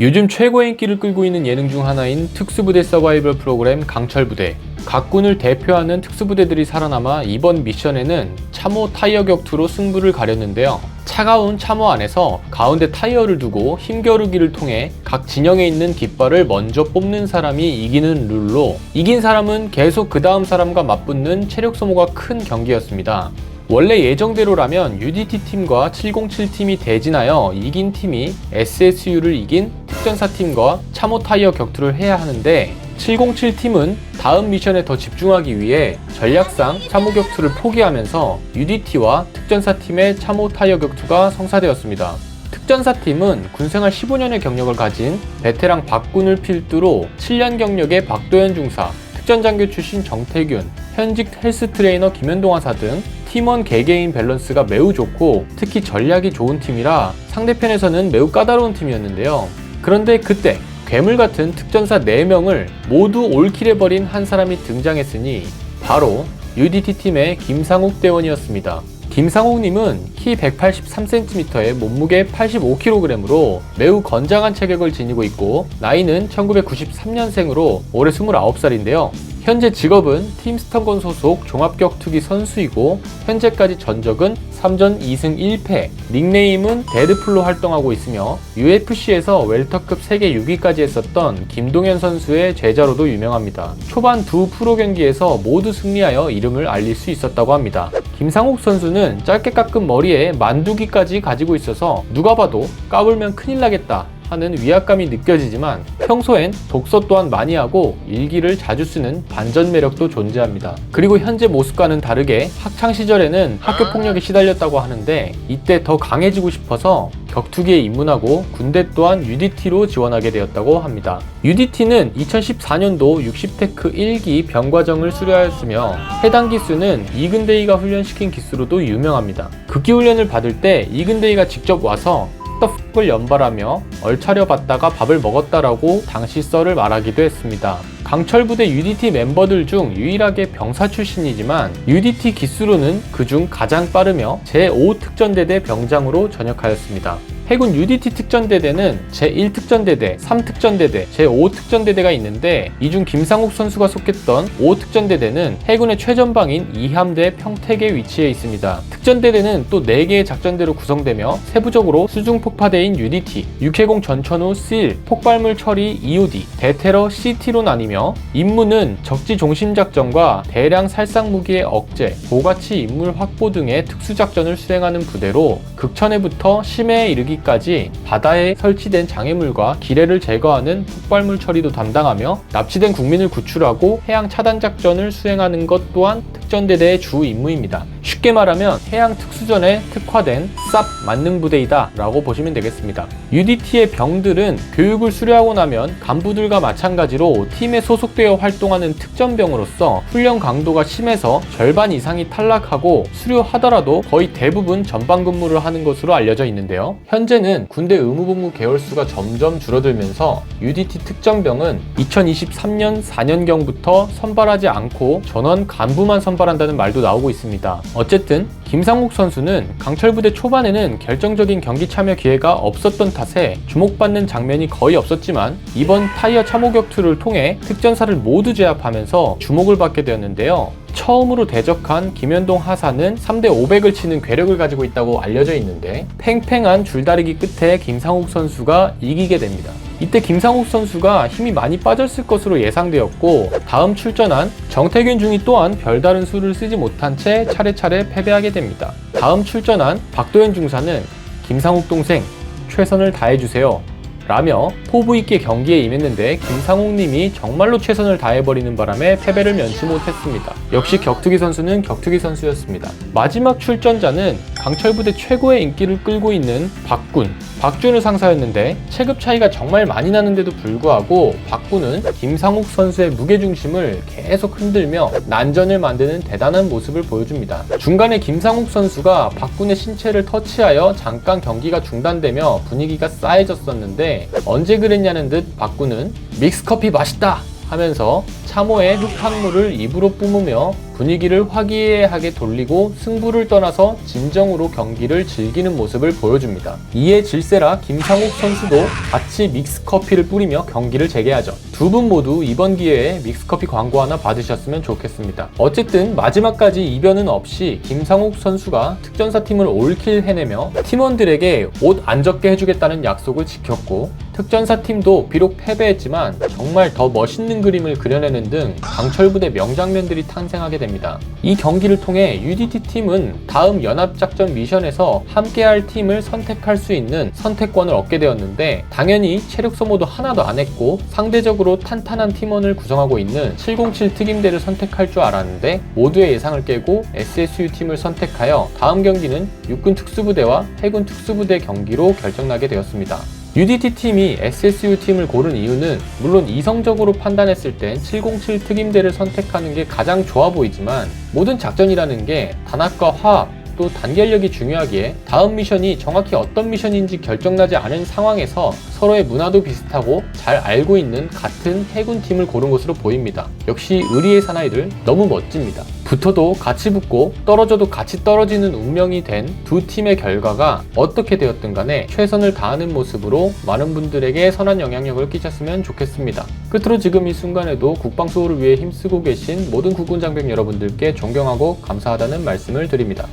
요즘 최고의 인기를 끌고 있는 예능 중 하나인 특수부대 서바이벌 프로그램 강철부대. 각 군을 대표하는 특수부대들이 살아남아 이번 미션에는 참호 타이어 격투로 승부를 가렸는데요. 차가운 참호 안에서 가운데 타이어를 두고 힘겨루기를 통해 각 진영에 있는 깃발을 먼저 뽑는 사람이 이기는 룰로 이긴 사람은 계속 그 다음 사람과 맞붙는 체력 소모가 큰 경기였습니다. 원래 예정대로라면 UDT 팀과 707 팀이 대진하여 이긴 팀이 SSU를 이긴 특전사 팀과 참호 타이어 격투를 해야 하는데 707 팀은 다음 미션에 더 집중하기 위해 전략상 참호 격투를 포기하면서 UDT와 특전사 팀의 참호 타이어 격투가 성사되었습니다. 특전사 팀은 군생활 15년의 경력을 가진 베테랑 박군을 필두로 7년 경력의 박도현 중사, 특전장교 출신 정태균, 현직 헬스 트레이너 김현동 하사 등 팀원 개개인 밸런스가 매우 좋고 특히 전략이 좋은 팀이라 상대편에서는 매우 까다로운 팀이었는데요. 그런데 그때 괴물 같은 특전사 4명을 모두 올킬해버린 한 사람이 등장했으니 바로 UDT 팀의 김상욱 대원이었습니다. 김상욱님은 키 183cm에 몸무게 85kg으로 매우 건장한 체격을 지니고 있고 나이는 1993년생으로 올해 29살인데요. 현재 직업은 팀스턴건 소속 종합격투기 선수이고 현재까지 전적은 3전 2승 1패, 닉네임은 데드풀로 활동하고 있으며 UFC에서 웰터급 세계 6위까지 했었던 김동현 선수의 제자로도 유명합니다. 초반 두 프로 경기에서 모두 승리하여 이름을 알릴 수 있었다고 합니다. 김상욱 선수는 짧게 깎은 머리에 만두기까지 가지고 있어서 누가 봐도 까불면 큰일 나겠다 하는 위압감이 느껴지지만 평소엔 독서 또한 많이 하고 일기를 자주 쓰는 반전 매력도 존재합니다. 그리고 현재 모습과는 다르게 학창 시절에는 학교 폭력에 시달렸다고 하는데 이때 더 강해지고 싶어서 격투기에 입문하고 군대 또한 UDT로 지원하게 되었다고 합니다. UDT는 2014년도 60테크 1기 병과정을 수료하였으며 해당 기수는 이근대이가 훈련시킨 기수로도 유명합니다. 극기 훈련을 받을 때 이근대이가 직접 와서 떡을 연발하며 얼차려 봤다가 밥을 먹었다라고 당시 썰을 말하기도 했습니다. 강철 부대 UDT 멤버들 중 유일하게 병사 출신이지만 UDT 기수로는 그중 가장 빠르며 제5 특전대대 병장으로 전역하였습니다. 해군 UDT 특전대대는 제1특전대대, 3특전대대, 제5특전대대가 있는데 이 중 김상욱 선수가 속했던 5특전대대는 해군의 최전방인 이함대 평택에 위치해 있습니다. 특전대대는 또 4개의 작전대로 구성되며 세부적으로 수중폭파대인 UDT, 육해공 전천후 SEAL, 폭발물 처리 EOD, 대테러 CT로 나뉘며 임무는 적지 중심 작전과 대량 살상 무기의 억제, 고가치 인물 확보 등의 특수작전을 수행하는 부대로 극천해부터 심해에 이르기 까지 바다에 설치된 장애물과 기뢰를 제거하는 폭발물 처리도 담당하며 납치된 국민을 구출하고 해양 차단 작전을 수행하는 것 또한 특전대대의 주 임무입니다. 쉽게 말하면 해양 특수전에 특화된 쌉 만능 부대이다 라고 보시면 되겠습니다. UDT의 병들은 교육을 수료하고 나면 간부들과 마찬가지로 팀에 소속되어 활동하는 특전병으로서 훈련 강도가 심해서 절반 이상이 탈락하고 수료하더라도 거의 대부분 전방 근무를 하는 것으로 알려져 있는데요. 현재는 군대 의무복무 개월수가 점점 줄어들면서 UDT 특전병은 2023년 4년경부터 선발하지 않고 전원 간부만 선발한다는 말도 나오고 있습니다. 어쨌든 김상욱 선수는 강철 부대 초반에는 결정적인 경기 참여 기회가 없었던 탓에 주목받는 장면이 거의 없었지만 이번 타이어 참호 격투를 통해 특전사를 모두 제압하면서 주목을 받게 되었는데요. 처음으로 대적한 김현동 하사는 3대 500을 치는 괴력을 가지고 있다고 알려져 있는데 팽팽한 줄다리기 끝에 김상욱 선수가 이기게 됩니다. 이때 김상욱 선수가 힘이 많이 빠졌을 것으로 예상되었고 다음 출전한 정태균 중이 또한 별다른 수를 쓰지 못한 채 차례차례 패배하게 됩니다. 다음 출전한 박도현 중사는 김상욱 동생 최선을 다해주세요. 라며 포부 있게 경기에 임했는데 김상욱님이 정말로 최선을 다해버리는 바람에 패배를 면치 못했습니다. 역시 격투기 선수는 격투기 선수였습니다. 마지막 출전자는 강철부대 최고의 인기를 끌고 있는 박군, 박준우 상사였는데 체급 차이가 정말 많이 나는데도 불구하고 박군은 김상욱 선수의 무게중심을 계속 흔들며 난전을 만드는 대단한 모습을 보여줍니다. 중간에 김상욱 선수가 박군의 신체를 터치하여 잠깐 경기가 중단되며 분위기가 싸해졌었는데 언제 그랬냐는 듯 박군은 믹스커피 맛있다 하면서 참호의 흙탕물을 입으로 뿜으며 분위기를 화기애애하게 돌리고 승부를 떠나서 진정으로 경기를 즐기는 모습을 보여줍니다. 이에 질세라 김상욱 선수도 같이 믹스커피를 뿌리며 경기를 재개하죠. 두 분 모두 이번 기회에 믹스커피 광고 하나 받으셨으면 좋겠습니다. 어쨌든 마지막까지 이변은 없이 김상욱 선수가 특전사 팀을 올킬 해내며 팀원들에게 옷안 젖게 해주겠다는 약속을 지켰고 특전사 팀도 비록 패배했지만 정말 더 멋있는 그림을 그려내는 등 강철 부대 명장면들이 탄생하게 됩니다. 이 경기를 통해 UDT 팀은 다음 연합작전 미션에서 함께할 팀을 선택할 수 있는 선택권을 얻게 되었는데 당연히 체력 소모도 하나도 안 했고 상대적으로 탄탄한 팀원을 구성하고 있는 707 특임대를 선택할 줄 알았는데 모두의 예상을 깨고 SSU 팀을 선택하여 다음 경기는 육군 특수부대와 해군 특수부대 경기로 결정나게 되었습니다. UDT 팀이 SSU 팀을 고른 이유는 물론 이성적으로 판단했을 땐 707 특임대를 선택하는 게 가장 좋아 보이지만 모든 작전이라는 게 단합과 화합 또 단결력이 중요하기에 다음 미션이 정확히 어떤 미션인지 결정나지 않은 상황에서 서로의 문화도 비슷하고 잘 알고 있는 같은 해군 팀을 고른 것으로 보입니다. 역시 의리의 사나이들 너무 멋집니다. 붙어도 같이 붙고 떨어져도 같이 떨어지는 운명이 된 두 팀의 결과가 어떻게 되었든 간에 최선을 다하는 모습으로 많은 분들에게 선한 영향력을 끼쳤으면 좋겠습니다. 끝으로 지금 이 순간에도 국방 수호를 위해 힘쓰고 계신 모든 국군 장병 여러분들께 존경하고 감사하다는 말씀을 드립니다.